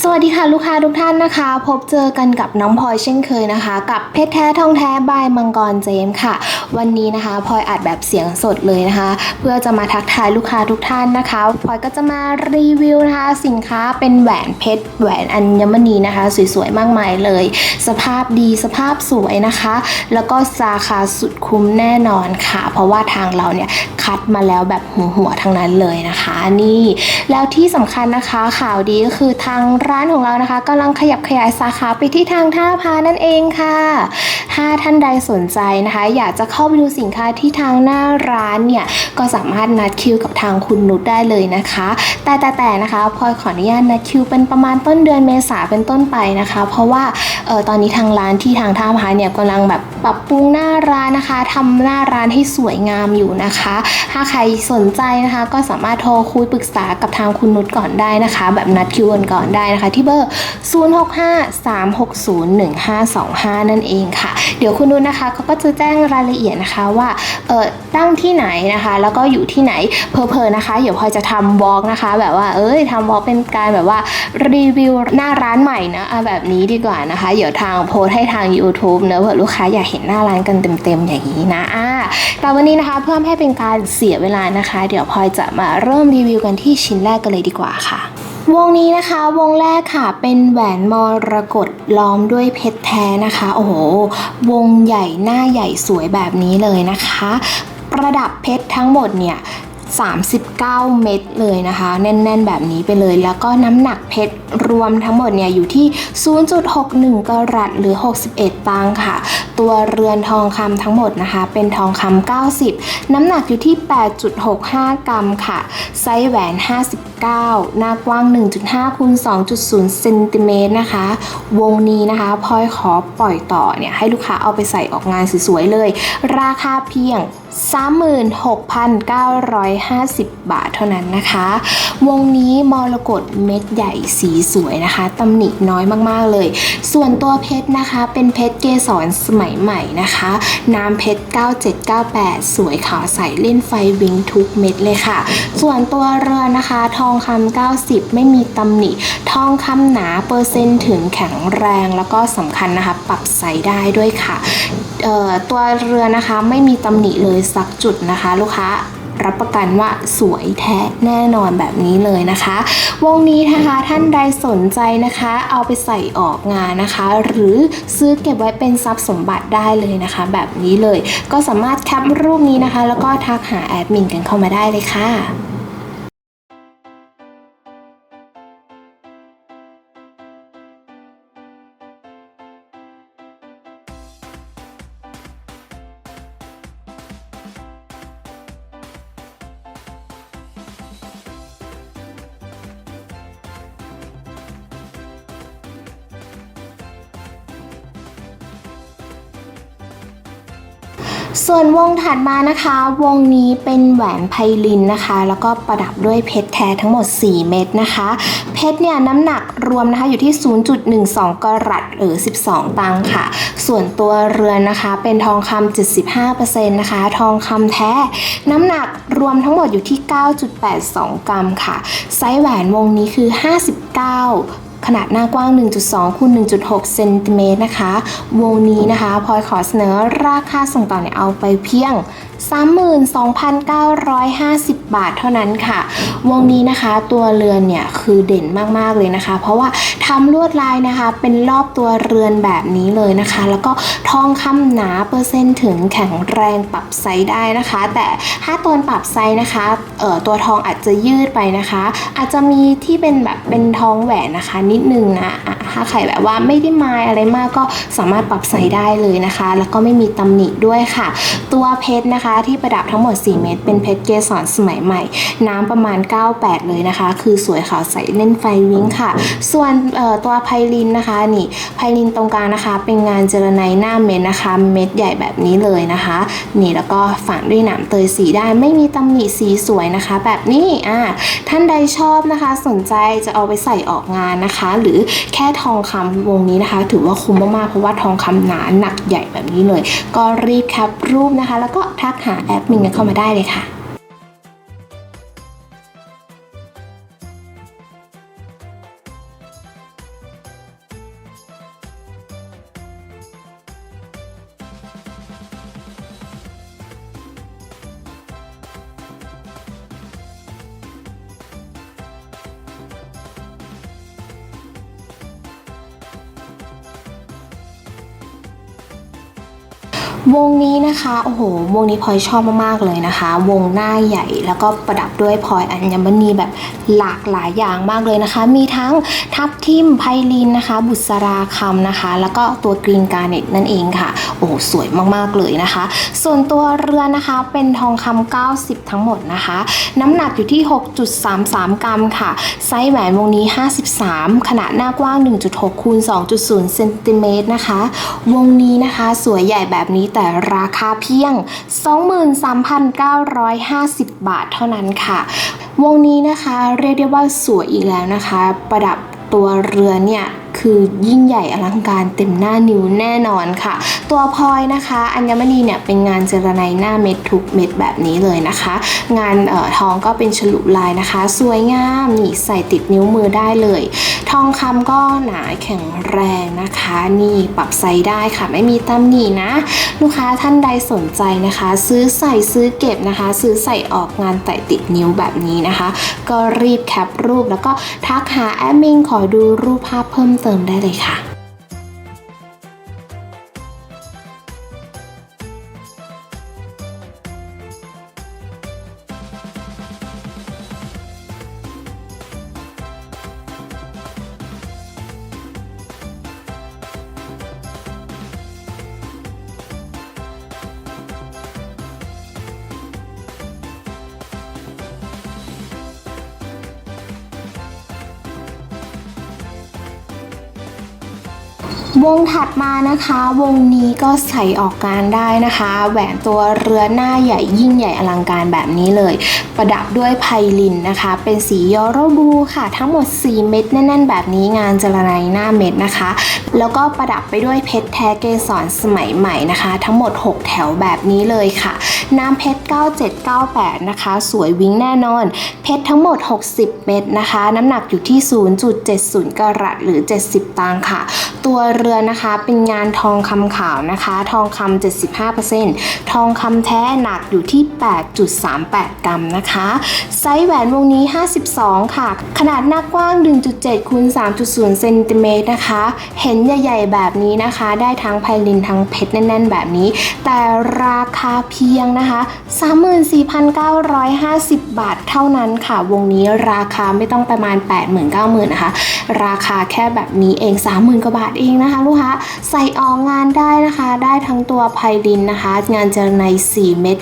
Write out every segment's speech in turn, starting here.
สวัสดีค่ะลูกค้าทุกท่านนะคะ พบเจอกันกับน้องพลอยเช่นเคยนะคะ กับเพชรแท้ทองแท้บายมังกรเจมส์ค่ะ วันนี้นะคะพลอยอัดแบบเสียงสดเลยนะคะ เพื่อจะมาทักทายลูกค้าทุกท่านนะคะพลอยก็จะมารีวิวนะคะ สินค้าเป็นแหวนเพชรแหวนอัญมณีนะคะ สวยๆมากมายเลย สภาพดีสภาพสวยนะคะ แล้วก็ราคาสุดคุ้มแน่นอนค่ะ เพราะว่าทางเราเนี่ยคัดมาแล้วแบบหัวหัวๆทั้งนั้นเลยนะคะ นี่แล้วที่สำคัญนะคะข่าวดีก็คือทางร้านของเรานะคะกำลังขยับขยายสาขาไปที่ทางท่าพานั่นเองค่ะ ถ้าท่านใดสนใจนะคะ อยากจะเข้าไปดูสินค้าที่ทางหน้าร้านเนี่ยก็สามารถนัดคิวกับทางคุณนุชได้เลยนะคะ แต่แต่แต่นะคะพลอยขออนุญาตนัดคิวเป็นประมาณต้นเดือนเมษาเป็นต้นไปนะคะ เพราะว่าเออตอนนี้ทางร้านที่ทางท่าพาเนี่ยกำลังแบบ ปรับปรุงหน้าร้านนะคะทำหน้าร้านให้สวยงามอยู่นะคะ ถ้าใครสนใจนะคะ ก็สามารถโทรคุยปรึกษากับทางคุณนุชก่อนได้นะคะ แบบนัดคิวกันก่อนได้นะคะ ที่เบอร์ 0653601525 นั่นเองค่ะ เดี๋ยวคุณนุชนะคะเขาก็จะแจ้งรายละเอียดนะคะว่าเออตั้งที่ไหนนะคะ แล้วก็อยู่ที่ไหนเพอๆนะคะเดี๋ยวพอจะทำวอล์กนะคะ แบบว่าเอ้ยทำวอล์กเป็นการแบบว่ารีวิวหน้าร้านใหม่นะแบบนี้ดีกว่านะคะ เดี๋ยวทางโพสให้ทาง YouTube เนอะเผื่อลูกค้าอยากเห็นหน้าร้านกันเต็มๆอย่างนี้นะอ่าแต่วันนี้นะคะเพื่อไม่ให้เป็นการเสียเวลานะคะ เดี๋ยวพลอยจะมาเริ่มรีวิวกันที่ชิ้นแรกกันเลยดีกว่าค่ะวงนี้นะคะวงแรกค่ะเป็นแหวนมรกตล้อมด้วยเพชรแท้นะคะ โอ้โห วงใหญ่หน้าใหญ่สวยแบบนี้เลยนะคะ ประดับเพชรทั้งหมดเนี่ย 39 เม็ดเลยนะคะ แน่น ๆ แบบนี้ไปเลย แล้วก็น้ำหนักเพชรรวมทั้งหมดเนี่ยอยู่ที่ 0.61 กรัตหรือ 61 ตังค่ะ ตัวเรือนทองคำทั้งหมดนะคะ เป็นทองคำ90 น้ำหนักอยู่ที่ 8.65 กรัมค่ะ ไซส์แหวน 59 หน้ากว้าง 1.5คูณ2.0เซนติเมตรนะคะ วงนี้นะคะพลอยขอปล่อยต่อเนี่ยให้ลูกค้าเอาไปใส่ออกงานสวยๆเลย ราคาเพียง 36,950 บาทเท่านั้นนะคะ วงนี้มรกตเม็ดใหญ่สีสวยนะคะตำหนิน้อยมากๆเลย ส่วนตัวเพชรนะคะ เป็นเพชรเกสรสมัยใหม่นะคะ น้ำเพชร 9798 สวยขาวใสเล่นไฟวิงทุกเม็ดเลยค่ะ ส่วนตัวเรือนนะคะ ทองคำ90 ไม่มีตำหนิ ทองคำหนาเปอร์เซ็นต์ถึงแข็งแรงแล้วก็สำคัญนะคะ ปรับใส่ได้ด้วยค่ะ ตัวเรือนะคะไม่มีตำหนิเลยสักจุดนะคะ ลูกค้ารับประกันว่าสวยแท้แน่นอนแบบนี้เลยนะคะ วงนี้นะคะท่านใดสนใจนะคะ เอาไปใส่ออกงานนะคะ หรือซื้อเก็บไว้เป็นทรัพย์สมบัติได้เลยนะคะ แบบนี้เลยก็สามารถแคปรูปนี้นะคะ แล้วก็ทักหาแอดมินกันเข้ามาได้เลยค่ะ ส่วนวงถัดมานะคะ วงนี้เป็นแหวนไพลินนะคะ แล้วก็ประดับด้วยเพชรแท้ทั้งหมด 4 เม็ดนะคะ เพชรเนี่ยน้ำหนักรวมนะคะอยู่ที่ 0.12 กรัตหรือ 12 ตังค์ค่ะ ส่วนตัวเรือนนะคะ เป็นทองคำ75%นะคะ ทองคำแท้น้ำหนักรวมทั้งหมดอยู่ที่ 9.82 กรัมค่ะ ไซส์แหวนวงนี้คือ 59 ขนาดหน้ากว้าง 1.2คูณ1.6เซนติเมตรนะคะ วงนี้นะคะพลอยขอเสนอราคาส่งต่อเนี่ยเอาไปเพียง 32,950 บาทเท่านั้นค่ะ วงนี้นะคะตัวเรือนเนี่ยคือเด่นมากๆเลยนะคะ เพราะว่าทำลวดลายนะคะเป็นรอบตัวเรือนแบบนี้เลยนะคะ แล้วก็ทองคำหนาเปอร์เซ็นต์ถึงแข็งแรงปรับไซส์ได้นะคะ แต่ถ้าตอนปรับไซส์นะคะเอ่อตัวทองอาจจะยืดไปนะคะ อาจจะมีที่เป็นแบบเป็นทองแหวนนะคะ นิดนึงนะอะถ้าใครแบบว่าไม่ได้มายอะไรมากก็สามารถปรับไซส์ได้เลยนะคะ แล้วก็ไม่มีตำหนิด้วยค่ะ ตัวเพชรนะคะที่ประดับทั้งหมด 4 เม็ดเป็นเพชรเกสรสมัยใหม่ น้ำประมาณ 98 เลยนะคะ คือสวยขาวใสเล่นไฟวิ้งค่ะ ส่วนตัวไพลินนะคะนี่ไพลินตรงกลางนะคะ เป็นงานเจรไนหน้าเม็ดนะคะ เม็ดใหญ่แบบนี้เลยนะคะ นี่แล้วก็ฝังด้วยหนามเตยสีได้ไม่มีตำหนิสีสวยนะคะ แบบนี้อ่าท่านใดชอบนะคะ สนใจจะเอาไปใส่ออกงานนะคะ หรือแค่ทองคำวงนี้นะคะ ถือว่าคุ้มมากๆเพราะว่าทองคำหนาหนักใหญ่แบบนี้เลย ก็รีบแคปรูปนะคะ แล้วก็ทักหาแอดมินกันเข้ามาได้เลยค่ะ วงนี้นะคะโอ้โหวงนี้พลอยชอบมากๆเลยนะคะ วงหน้าใหญ่แล้วก็ประดับด้วยพลอยอัญมณีแบบหลากหลายอย่างมากเลยนะคะ มีทั้งทับทิมไพลินนะคะ บุษราคำนะคะ แล้วก็ตัวกรีนการ์เน็ตนั่นเองค่ะ โอ้สวยมากๆเลยนะคะ ส่วนตัวเรือนนะคะเป็นทองคำ90 ทั้งหมดนะคะ น้ำหนักอยู่ที่ 6.33 กรัมค่ะ ไซส์แหวนวงนี้ 53 ขนาดหน้ากว้าง 1.6คูณ2.0เซนติเมตรนะคะ วงนี้นะคะสวยใหญ่แบบนี้แต่ราคาเพียง 23,950 บาทเท่านั้นค่ะ วงนี้นะคะเรียกได้ว่าสวยอีกแล้วนะคะ ประดับตัวเรือเนี่ยคือยิ่งใหญ่อลังการเต็มหน้านิ้วแน่นอนค่ะ ตัวพลอยนะคะ อัญมณีเนี่ยเป็นงานเจรไนหน้าเม็ดทุกเม็ดแบบนี้เลยนะคะ งานออทองก็เป็นฉลุลายนะคะ สวยงามนี่ใส่ติดนิ้วมือได้เลย ทองคำก็หนาแข็งแรงนะคะ นี่ปรับไซส์ได้ค่ะ ไม่มีตำหนินะ ลูกค้าท่านใดสนใจนะคะ ซื้อใส่ซื้อเก็บนะคะ ซื้อใส่ออกงานแต่ติดนิ้วแบบนี้นะคะ ก็รีบแคปรูปแล้วก็ทักหาแอดมินขอดูรูปภาพเพิ่มเติมได้เลยค่ะ วงถัดมานะคะ วงนี้ก็ใส่ออกงานได้นะคะ แหวนตัวเรือหน้าใหญ่ยิ่งใหญ่อลังการแบบนี้เลย ประดับด้วยไพลินนะคะ เป็นสียอโรบูค่ะ ทั้งหมด 4 เม็ดแน่น ๆ แบบนี้งานจรไนหน้าเม็ดนะคะ แล้วก็ประดับไปด้วยเพชรแท้เกสรสมัยใหม่นะคะ ทั้งหมด 6 แถวแบบนี้เลยค่ะน้ำเพชร 9798 นะคะ สวยวิ้งแน่นอน เพชรทั้งหมด 60 เม็ดนะคะ น้ำหนักอยู่ที่ 0.70 กรัตหรือ 70 ตังค์ค่ะ ตัวเรือนะคะเป็นงานทองคำขาวนะคะ ทองคำ75%ทองคำแท้หนักอยู่ที่ 8.38 กรัมนะคะไซส์แหวนวงนี้ 52 ค่ะ ขนาดหน้ากว้าง 1.7คูณ3.0เซนติเมตรนะคะ เห็นใหญ่ๆ แบบนี้นะคะ ได้ทั้งไพลินทั้งเพชรแน่นๆ แบบนี้ แต่ราคาเพียงนะคะ 34,950 บาทเท่านั้นค่ะ วงนี้ราคาไม่ต้องประมาณ 80,000-90,000นะคะ ราคาแค่แบบนี้เอง 30,000กว่าบาทเองนะคะลูกค้าใส่ออกงานได้นะคะ ได้ทั้งตัวไพลินนะคะ งานเจรไน4 เม็ด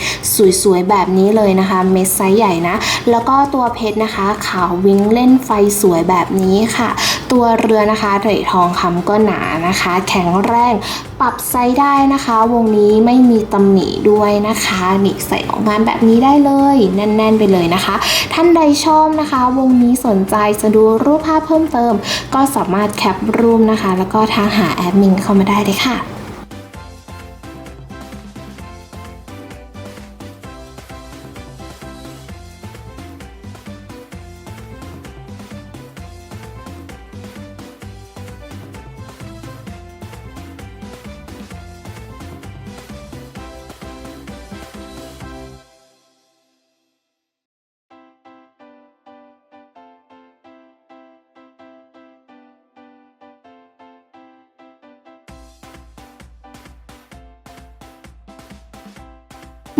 สวยๆ แบบนี้เลยนะคะ เม็ดไซส์ใหญ่นะ แล้วก็ตัวเพชรนะคะ ขาววิ้งเล่นไฟสวยแบบนี้ค่ะ ตัวเรือนะคะเถยทองคำก็หนานะคะ แข็งแรงปรับไซส์ได้นะคะ วงนี้ไม่มีตำหนิด้วยนะคะนี่ใส่ออกงานแบบนี้ได้เลย แน่น ๆ ไปเลยนะคะ ท่านใดชอบนะคะ วงนี้สนใจจะดูรูปภาพเพิ่มเติม ก็สามารถแคปรูปนะคะ แล้วก็ทางหาแอดมินเข้ามาได้เลยค่ะ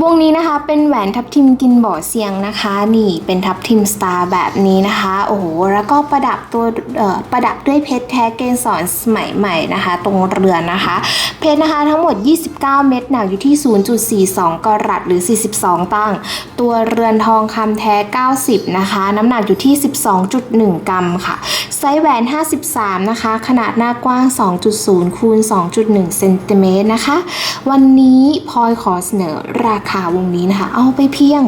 วงนี้นะคะเป็นแหวนทับทิมกินบ่อเสียงนะคะ นี่เป็นทับทิมสตาร์แบบนี้นะคะ โอ้โหแล้วก็ประดับตัวประดับด้วยเพชรแท้เกสรสมัยใหม่นะคะ ตรงเรือนนะคะ เพชรนะคะทั้งหมด 29 เม็ดหนักอยู่ที่ 0.42 กรัตหรือ 42 ตังตัวเรือนทองคำแท้ 90 นะคะ น้ำหนักอยู่ที่ 12.1 กรัมค่ะ ไซส์แหวน 53 นะคะ ขนาดหน้ากว้าง 2.0คูณ2.1เซนติเมตรนะคะ วันนี้พลอยขอเสนอราคาวงนี้นะคะ เอาไปเพียง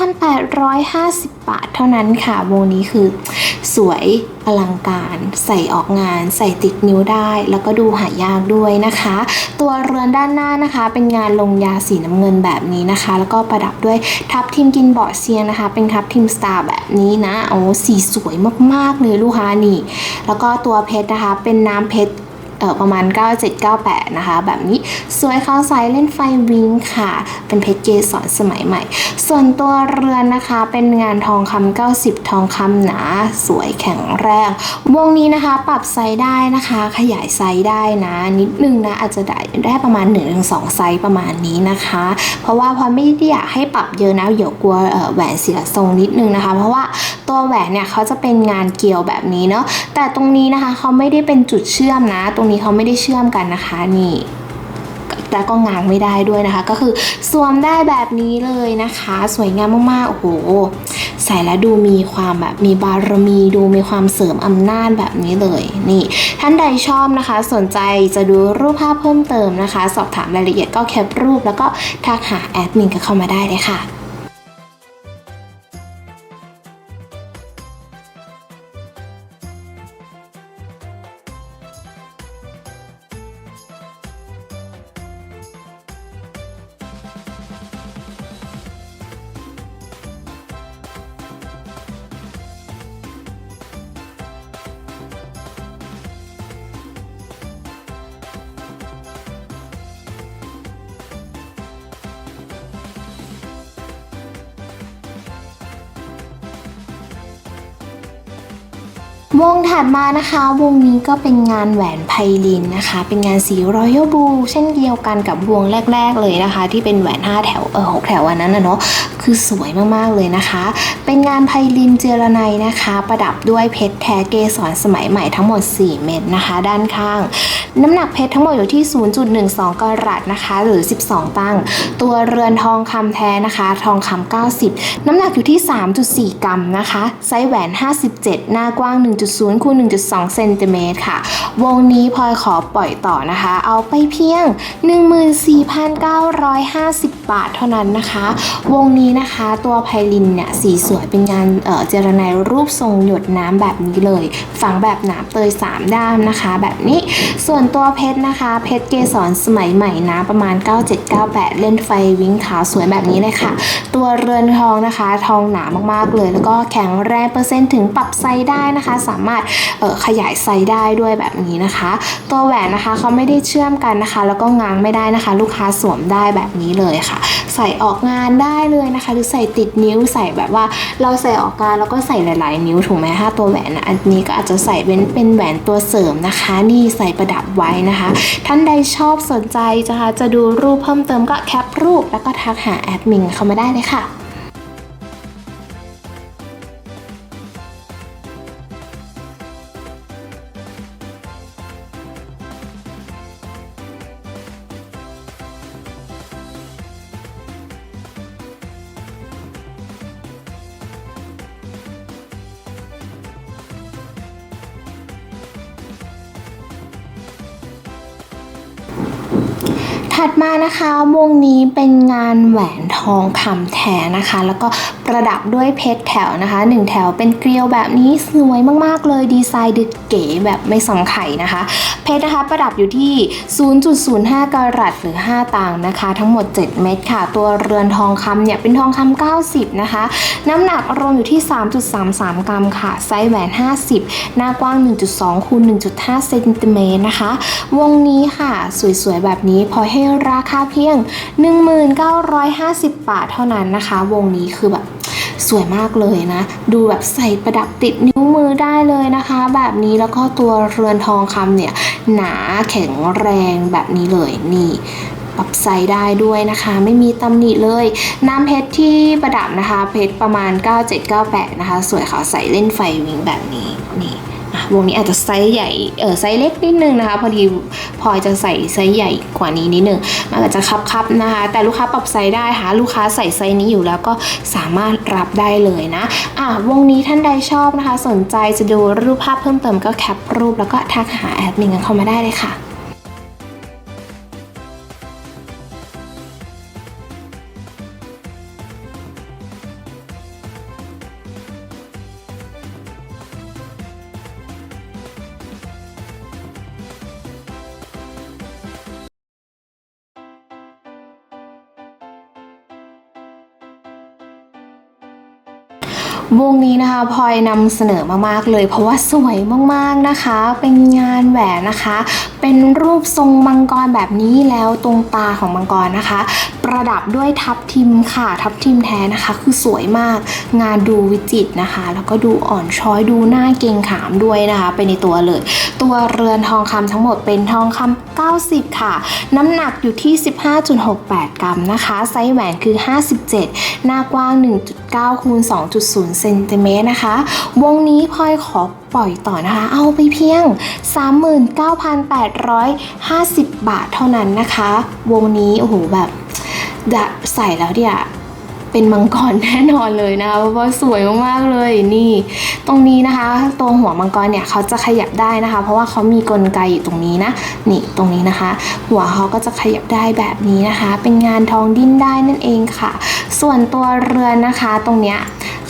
39,850 บาทเท่านั้นค่ะ วงนี้คือ สวยอลังการใส่ออกงาน ใส่ติดนิ้วได้ แล้วก็ดูหายากด้วยนะคะ ตัวเรือนด้านหน้านะคะ เป็นงานลงยาสีน้ำเงินแบบนี้นะคะ แล้วก็ประดับด้วยทับทิมกินเบาะเซียงนะคะ เป็นทับทิมสตาร์แบบนี้นะโอ้สีสวยมากๆเลยลูกค้านี่ แล้วก็ตัวเพชรนะคะ เป็นน้ำเพชร ประมาณ 9798 นะคะ แบบนี้สวยเข้าไซส์เล่นไฟวิงค่ะ เป็นเพชรเกสรสมัยใหม่ ส่วนตัวเรือนนะคะ เป็นงานทองคำ90 ทองคำหนา สวยแข็งแรง วงนี้นะคะ ปรับไซส์ได้นะคะ ขยายไซส์ได้นะ นิดนึงนะ อาจจะได้ได้ประมาณ 1-2 ไซส์ประมาณนี้นะคะ เพราะว่าพอไม่ได้อยากให้ปรับเยอะนะเดี๋ยวกลัวแหวนเสียทรงนิดนึงนะคะ เพราะว่าตัวแหวนเนี่ยเขาจะเป็นงานเกลียวแบบนี้เนาะแต่ตรงนี้นะคะเขาไม่ได้เป็นจุดเชื่อมนะตรงนี้เขาไม่ได้เชื่อมกันนะคะนี่แต่ก็งางไม่ได้ด้วยนะคะ ก็คือสวมได้แบบนี้เลยนะคะ สวยงามมากๆโอ้โหใส่แล้วดูมีความแบบมีบารมี ดูมีความเสริมอำนาจแบบนี้เลย นี่ ท่านใดชอบนะคะ สนใจจะดูรูปภาพเพิ่มเติมนะคะ สอบถามรายละเอียดก็แคปรูป แล้วก็ทักหาแอดมินกันเข้ามาได้เลยค่ะ วงถัดมานะคะ วงนี้ก็เป็นงานแหวนไพลินนะคะ เป็นงานสีรอยัลบลูเช่นเดียวกันกับวงแรก ๆ เลยนะคะ ที่เป็นแหวน 5 แถวเออหกแถววันนั้นนะเนาะ คือสวยมากๆเลยนะคะ เป็นงานไพลินเจรไนนะคะ ประดับด้วยเพชรแท้เกสรสมัยใหม่ทั้งหมด 4 เม็ดนะคะ ด้านข้าง น้ำหนักเพชรทั้งหมดอยู่ที่ 0.12 กรัตนะคะ หรือ 12 ตั้ง ตัวเรือนทองคำแท้นะคะ ทองคำ90 น้ำหนักอยู่ที่ 3.4 กรัมนะคะ ไซส์แหวน 57 หน้ากว้าง 1.0คูณ1.2 เซนติเมตรค่ะ วงนี้พลอยขอปล่อยต่อนะคะ เอาไปเพียง 14,950 บาทเท่านั้นนะคะ วงนี้นะคะตัวไพลินเนี่ยสีสวยเป็นงานเจรไนรูปทรงหยดน้ำแบบนี้เลย ฝังแบบหนามเตย 3 ด้ามนะคะ แบบนี้ส่วนตัวเพชรนะคะ เพชรเกสรสมัยใหม่นะประมาณ 9798 เล่นไฟวิ้งขาวสวยแบบนี้เลยค่ะ ตัวเรือนทองนะคะ ทองหนามากๆเลย แล้วก็แข็งแรงเปอร์เซ็นต์ถึงปรับไซส์ได้นะคะ สามารถขยายไซส์ได้ด้วยแบบนี้นะคะ ตัวแหวนนะคะเขาไม่ได้เชื่อมกันนะคะ แล้วก็ง้างไม่ได้นะคะ ลูกค้าสวมได้แบบนี้เลยค่ะใส่ออกงานได้เลยนะคะ หรือใส่ติดนิ้วใส่แบบว่า เราใส่ออกงานแล้วก็ใส่หลาย ๆ นิ้วถูกไหมถ้าตัวแหวนนะอันนี้ก็อาจจะใส่เป็นเป็นแหวนตัวเสริมนะคะ นี่ใส่ประดับไว้นะคะ ท่านใดชอบสนใจนะคะจะดูรูปเพิ่มเติมก็แคปรูปแล้วก็ทักหาแอดมินเข้ามาได้เลยค่ะ ถัดมานะคะวงนี้เป็นงานแหวนทองคำแท้นะคะ แล้วก็ ประดับด้วยเพชรแถวนะคะหนึ่งแถวเป็นเกลียวแบบนี้สวยมากๆเลยดีไซน์ดึกเก๋แบบไม่สองไข่นะคะ เพชรนะคะประดับอยู่ที่ 0.05 กรัตหรือ 5ตังนะคะ ทั้งหมด 7 เม็ดค่ะ ตัวเรือนทองคำเนี่ยเป็นทองคำ90 นะคะ น้ำหนักรวมอยู่ที่ 3.33 กรัมค่ะ ไซส์แหวน 50 หน้ากว้าง 1.2คูณ1.5เซนติเมตรนะคะ วงนี้ค่ะ สวยๆ แบบนี้พอให้ราคาเพียง 1950 บาทเท่านั้นนะคะ วงนี้คือแบบ สวยมากเลยนะ ดูแบบใส่ประดับติดนิ้วมือได้เลยนะคะ แบบนี้แล้วก็ตัวเรือนทองคำเนี่ย หนาแข็งแรงแบบนี้เลยนี่ ปรับไซส์ได้ด้วยนะคะ ไม่มีตำหนิเลย น้ำเพชรที่ประดับนะคะ เพชรประมาณ 9798 นะคะ สวยขาวใส่เล่นไฟวิงแบบนี้นี่อะวงนี้อาจจะไซส์ใหญ่ เออไซส์เล็กนิดนึงนะคะ พอดีพลอยจะใส่ไซส์ใหญ่กว่านี้นิดนึง มันอาจจะคับๆนะคะ แต่ลูกค้าปรับไซส์ได้ค่ะลูกค้าใส่ไซส์นี้อยู่แล้วก็สามารถรับได้เลยนะ อะวงนี้ท่านใดชอบนะคะ สนใจจะดูรูปภาพเพิ่มเติมก็แคปรูปแล้วก็ทักหาแอดมินกันเข้ามาได้เลยค่ะ วงนี้นะคะพลอยนำเสนอมากๆเลย เพราะว่าสวยมากๆนะคะ เป็นงานแหวนนะคะ เป็นรูปทรงมังกรแบบนี้แล้วตรงตาของมังกรนะคะ ประดับด้วยทับทิมค่ะ ทับทิมแท้นะคะ คือสวยมาก งานดูวิจิตรนะคะ แล้วก็ดูอ่อนช้อยดูหน้าเกรงขามด้วยนะคะ ไปในตัวเลย ตัวเรือนทองคำทั้งหมดเป็นทองคำ90 ค่ะ น้ำหนักอยู่ที่ 15.68 กรัมนะคะ ไซส์แหวนคือ 57 หน้ากว้าง 1.9คูณ2.0เซนติเมตรนะคะ วงนี้พลอยขอปล่อยต่อนะคะ เอาไปเพียง 39,850 บาทเท่านั้นนะคะ วงนี้ โอ้โห แบบ ใส่แล้วเนี่ย เป็นมังกรแน่นอนเลยนะคะเพราะว่าสวยมากๆเลยนี่ ตรงนี้นะคะตัวหัวมังกรเนี่ยเขาจะขยับได้นะคะ เพราะว่าเขามีกลไกอยู่ตรงนี้นะนี่ตรงนี้นะคะ หัวเขาก็จะขยับได้แบบนี้นะคะ เป็นงานทองดิ้นได้นั่นเองค่ะ ส่วนตัวเรือนนะคะตรงเนี้ย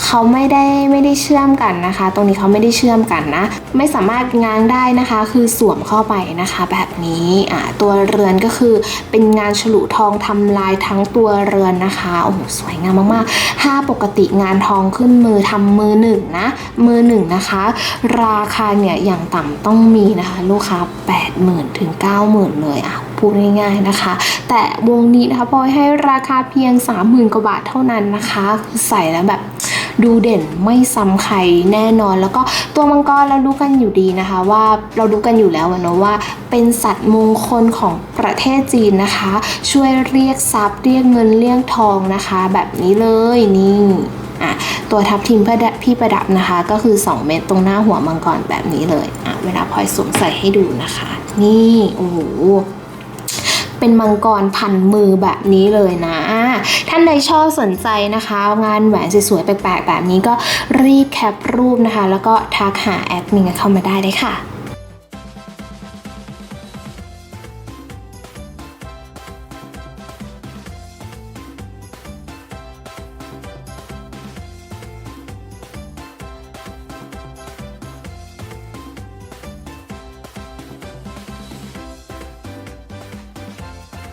เขาไม่ได้ไม่ได้เชื่อมกันนะคะ ตรงนี้เขาไม่ได้เชื่อมกันนะ ไม่สามารถง้างได้นะคะ คือสวมเข้าไปนะคะ แบบนี้อ่าตัวเรือนก็คือเป็นงานฉลุทองทำลายทั้งตัวเรือนนะคะโอ้โหสวยงามมากๆ 5 ปกติงานทองขึ้นมือทำมือหนึ่งนะ มือหนึ่งนะคะ ราคาเนี่ยอย่างต่ำต้องมีนะคะ ลูกค้า 80,000ถึง90,000 เลยอะพูดง่ายๆนะคะ แต่วงนี้นะคะพอยให้ราคาเพียง 30,000 กว่าบาทเท่านั้นนะคะคือใส่แล้วแบบ ดูเด่นไม่ซ้ำใครแน่นอน แล้วก็ตัวมังกรเรารู้กันอยู่ดีนะคะ ว่าเรารู้กันอยู่แล้วเนาะว่า เป็นสัตว์มงคลของประเทศจีนนะคะ ช่วยเรียกทรัพย์เรียกเงินเรียกทองนะคะ แบบนี้เลยนี่อะตัวทับทิมพพี่ประดับนะคะ ก็คือ 2 เม็ดตรงหน้าหัวมังกรแบบนี้เลยอะเวลาพลอยสวมใส่ให้ดูนะคะ นี่โอ้โห เป็นมังกรพันมือแบบนี้เลยนะ ท่านใดชอบสนใจนะคะ งานแหวนสวยๆแปลกๆแบบนี้ก็รีบแคปรูปนะคะ แล้วก็ทักหาแอดมินเข้ามาได้เลยค่ะ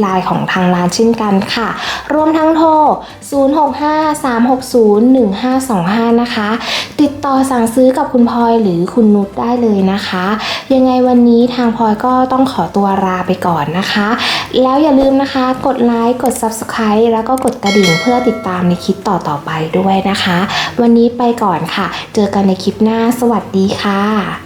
ไลน์ของทางร้านเช่นกันค่ะ รวมทั้งโทร 0653601525 นะคะ ติดต่อสั่งซื้อกับคุณพลอยหรือคุณนุชได้เลยนะคะ ยังไงวันนี้ทางพลอยก็ต้องขอตัวลาไปก่อนนะคะ แล้วอย่าลืมนะคะ กดไลค์ กด Subscribe แล้วก็กดกระดิ่งเพื่อติดตามในคลิปต่อๆไปด้วยนะคะ วันนี้ไปก่อนค่ะ เจอกันในคลิปหน้า สวัสดีค่ะ